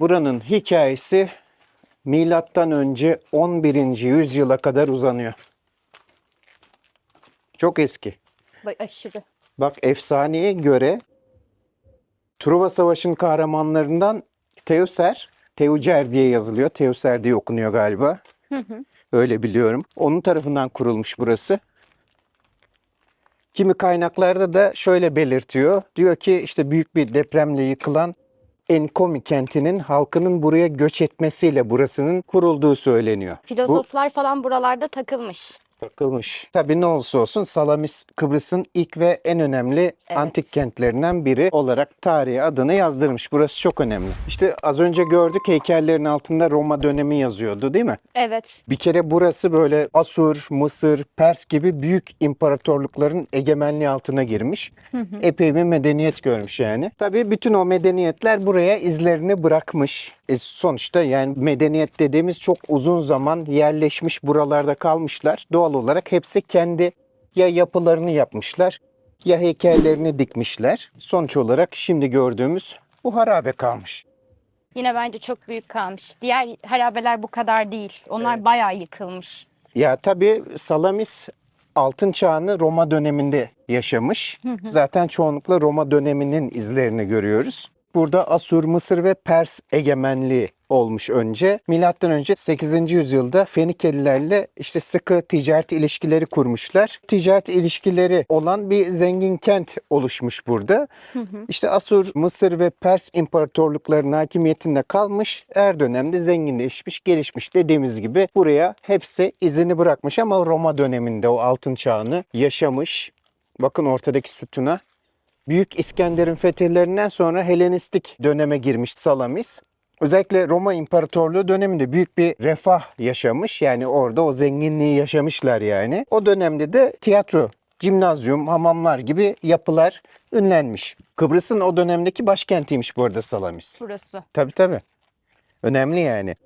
Buranın hikayesi milattan önce 11. yüzyıla kadar uzanıyor. Çok eski. Bak aşırı. Bak efsaneye göre Truva Savaşı'nın kahramanlarından Teuser, Teucer diye yazılıyor. Teuser diye okunuyor galiba. Öyle biliyorum. Onun tarafından kurulmuş burası. Kimi kaynaklarda da şöyle belirtiyor. Diyor ki işte büyük bir depremle yıkılan Enkomi kentinin halkının buraya göç etmesiyle burasının kurulduğu söyleniyor. Bu Filozoflar falan buralarda takılmış. Takılmış. Tabii ne olursa olsun Salamis Kıbrıs'ın ilk ve en önemli Evet. antik kentlerinden biri olarak tarihe adını yazdırmış. Burası çok önemli. İşte az önce gördük heykellerin altında Roma dönemi yazıyordu değil mi? Evet. Bir kere burası böyle Asur, Mısır, Pers gibi büyük imparatorlukların egemenliği altına girmiş. Epey bir medeniyet görmüş yani. Tabii bütün o medeniyetler buraya izlerini bırakmış. E sonuçta yani medeniyet dediğimiz çok uzun zaman yerleşmiş buralarda kalmışlar. Doğal olarak hepsi kendi ya yapılarını yapmışlar ya heykellerini dikmişler. Sonuç olarak şimdi gördüğümüz bu harabe kalmış. Yine bence çok büyük kalmış. Diğer harabeler bu kadar değil. Onlar bayağı yıkılmış. Ya tabii Salamis altın çağını Roma döneminde yaşamış. Zaten çoğunlukla Roma döneminin izlerini görüyoruz. Burada Asur, Mısır ve Pers egemenliği olmuş önce. Milattan önce 8. yüzyılda Fenikelilerle işte sıkı ticaret ilişkileri kurmuşlar. Ticaret ilişkileri olan bir zengin kent oluşmuş burada. İşte Asur, Mısır ve Pers imparatorluklarının hakimiyetinde kalmış. Her dönemde zenginleşmiş, gelişmiş dediğimiz gibi buraya hepsi izini bırakmış ama Roma döneminde o altın çağını yaşamış. Bakın ortadaki sütuna. Büyük İskender'in fethihlerinden sonra Helenistik döneme girmiş Salamis. Özellikle Roma İmparatorluğu döneminde büyük bir refah yaşamış. Yani orada o zenginliği yaşamışlar yani. O dönemde de tiyatro, cimnazyum, hamamlar gibi yapılar ünlenmiş. Kıbrıs'ın o dönemdeki başkentiymiş bu arada Salamis. Burası. Tabii tabii. Önemli yani.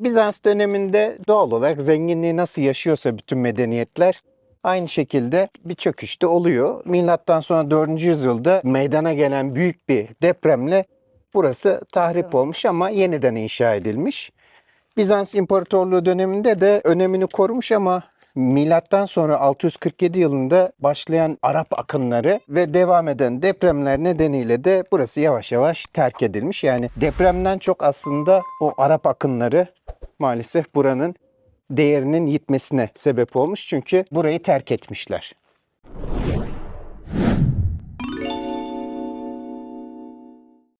Bizans döneminde doğal olarak zenginliği nasıl yaşıyorsa bütün medeniyetler aynı şekilde bir çöküş de oluyor. Milattan sonra 4. yüzyılda meydana gelen büyük bir depremle burası tahrip olmuş ama yeniden inşa edilmiş. Bizans İmparatorluğu döneminde de önemini korumuş ama milattan sonra 647 yılında başlayan Arap akınları ve devam eden depremler nedeniyle de burası yavaş yavaş terk edilmiş. Yani depremden çok aslında o Arap akınları maalesef buranın değerinin yitmesine sebep olmuş. Çünkü burayı terk etmişler.